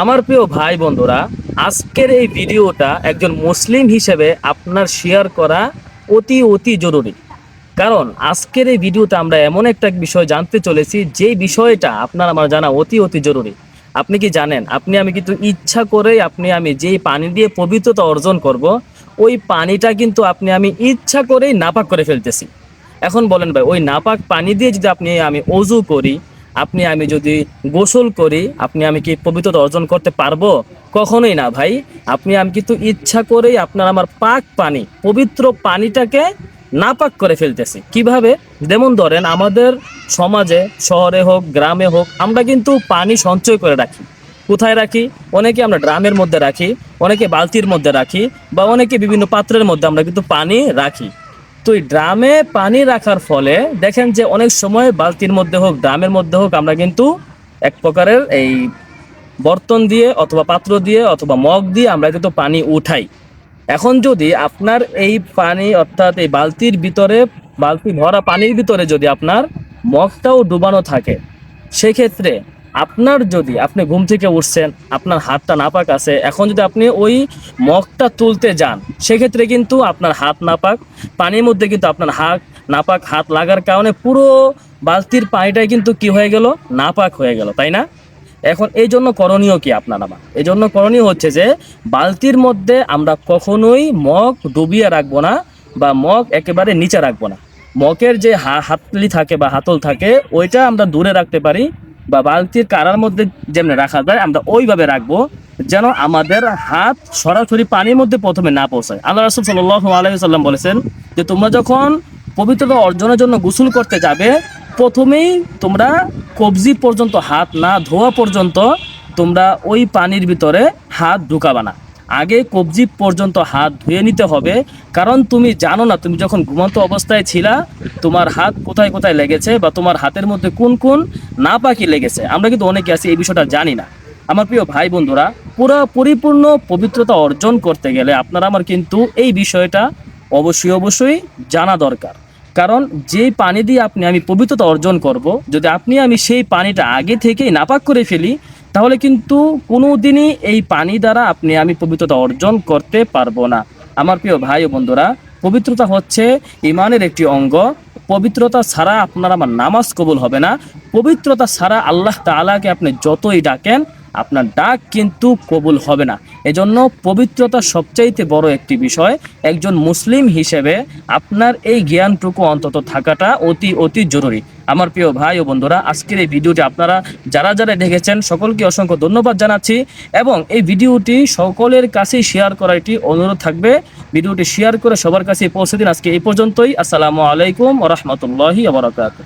আমার প্রিয় ভাই বন্ধুরা, আজকের এই ভিডিওটা একজন মুসলিম হিসেবে আপনার শেয়ার করা অতি অতি জরুরি। কারণ আজকের এই ভিডিওতে আমরা এমন একটা বিষয় জানতে চলেছি, যে বিষয়টা আপনার আমার জানা অতি অতি জরুরি। আপনি কি জানেন? আপনি আমি কিন্তু ইচ্ছা করেই আপনি আমি যেই পানি দিয়ে পবিত্রতা অর্জন করব, ওই পানিটা কিন্তু আপনি আমি ইচ্ছা করেই নাপাক করে ফেলতেছি। এখন বলেন ভাই, ওই নাপাক পানি দিয়ে যদি আপনি আমি অজু করি আপনি আমি যদি গোসল করি, আপনি আমি কি পবিত্রতা অর্জন করতে পারব? কখনোই না, ভাই। আপনি আমি কিন্তু ইচ্ছা করেই আপনার আমার পাক পানি, পবিত্র পানিটাকে নাপাক করে ফেলতেছি। কীভাবে? যেমন ধরেন, আমাদের সমাজে, শহরে হোক, গ্রামে হোক, আমরা কিন্তু পানি সঞ্চয় করে রাখি। কোথায় রাখি? অনেকে আমরা ড্রামের মধ্যে রাখি, অনেকে বালতির মধ্যে রাখি, বা অনেকে বিভিন্ন পাত্রের মধ্যে আমরা কিন্তু পানি রাখি। তো এই ড্রামে পানি রাখার ফলে দেখেন যে অনেক সময় বালতির মধ্যে হোক, ড্রামের মধ্যে হোক, আমরা কিন্তু এক প্রকারের এই বর্তন দিয়ে অথবা পাত্র দিয়ে অথবা মগ দিয়ে আমরা কিন্তু পানি উঠাই। এখন যদি আপনার এই পানি অর্থাৎ এই বালতির ভিতরে, বালতি ভরা পানির ভিতরে যদি আপনার মগটাও ডুবানো থাকে, সেক্ষেত্রে আপনার যদি, আপনি ঘুম থেকে উঠছেন, আপনার হাতটা নাপাক আছে, এখন যদি আপনি ওই মগটা তুলতে যান, সেক্ষেত্রে কিন্তু আপনার হাত নাপাক, পানির মধ্যে কিন্তু আপনার হাত নাপাক, হাত লাগার কারণে পুরো বালতির পানিটাই কিন্তু কি হয়ে গেল? নাপাক হয়ে গেল, তাই না? এখন এই জন্য করণীয় কি আপনার আমার? এই জন্য করণীয় হচ্ছে যে, বালতির মধ্যে আমরা কখনোই মগ ডুবিয়ে রাখব না বা মগ একেবারে নিচে রাখব না। মগের যে হাতলি থাকে বা হাতল থাকে, ওইটা আমরা দূরে রাখতে পারি বা বালতির কারার মধ্যে যেমনি রাখা যায় আমরা ওইভাবে রাখব যেন আমাদের হাত সরাসরি পানির মধ্যে প্রথমে না পৌঁছায়। আল্লাহ রসুল সাল্লাহ আলাইসাল্লাম বলেছেন যে, তোমরা যখন পবিত্রতা অর্জনের জন্য গোসল করতে যাবে, প্রথমেই তোমরা কবজি পর্যন্ত, হাত না ধোয়া পর্যন্ত তোমরা ওই পানির ভিতরে হাত ঢুকাবা না। আগে কবজি পর্যন্ত হাত ধুয়ে নিতে হবে। কারণ তুমি জানো না, তুমি যখন ঘুমন্ত অবস্থায় ছিলা, তোমার হাত কোথায় কোথায় লেগেছে বা তোমার হাতের মধ্যে কোন কোন না পাখি লেগেছে। আমরা কিন্তু অনেকে আছি, এই বিষয়টা জানি না। আমার প্রিয় ভাই বন্ধুরা, পুরো পরিপূর্ণ পবিত্রতা অর্জন করতে গেলে আপনারা আমার কিন্তু এই বিষয়টা অবশ্যই অবশ্যই জানা দরকার। কারণ যেই পানি দিয়ে আপনি, আমি পবিত্রতা অর্জন করব, যদি আপনি আমি সেই পানিটা আগে থেকেই নাপাক করে ফেলি তাহলে কিন্তু কোনো দিনই এই পানি দ্বারা আপনি আমি পবিত্রতা অর্জন করতে পারব না। আমার প্রিয় ভাই ও বন্ধুরা, পবিত্রতা হচ্ছে ইমানের একটি অঙ্গ। পবিত্রতা ছাড়া আপনার আমার নামাজ কবুল হবে না। পবিত্রতা ছাড়া আল্লাহ তাআলাকে আপনি যতই ডাকেন, আপনার ডাক কিন্তু কবুল হবে না। এজন্য পবিত্রতা সবচাইতে বড় একটি বিষয়, একজন মুসলিম হিসেবে আপনার এই জ্ঞানটুকু অন্তত থাকাটা অতি অতি জরুরি। আমার প্রিয় ভাই ও বন্ধুরা, আজকের এই ভিডিওটি আপনারা যারা যারা দেখেছেন, সকলকে অসংখ্য ধন্যবাদ জানাচ্ছি এবং এই ভিডিওটি সকলের কাছে শেয়ার করা একটি অনুরোধ থাকবে। ভিডিওটি শেয়ার করে সবার কাছে পৌঁছে দিন। আজকে এই পর্যন্তই। আসসালামু আলাইকুম রহমতুল্লাহি আবরাকাত